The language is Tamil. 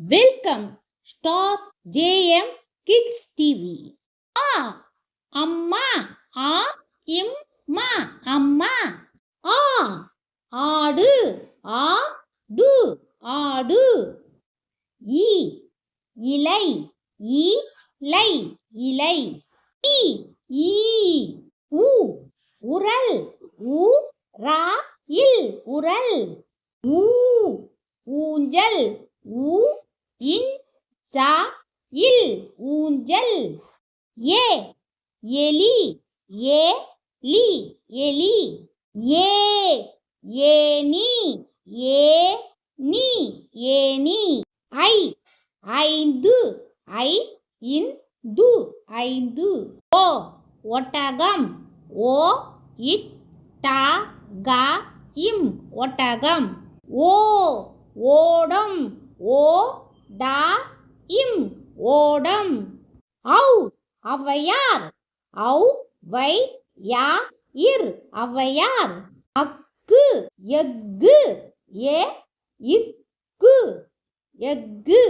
Welcome star JM kids TV ஆ அம்மா ஆ இம் மா அம்மா. ஆ ஆடு ஆ டு ஆடு. இ இலை இ லை இலை. இ ஈ உ உரல் உ ரா இல் உரல். ஊ ஊஞ்சல் ஊ இன் டா இல் ஊஞ்சல். ஏ எலி. ஏ லி. எலி. ஏ ஏனி ஏ நீ. ஏனி ஐ ஐந்து. ஐ இந்து ஐந்து. ஓ ஒட்டகம். ஓ இட் டா கா இம் ஒட்டகம். ஓ ஓடம். ஓடம். அவ் ஔவையார். ஔ வை யா இர் ஔவையார். அக்கு எக்கு ஏ இக்கு எக்கு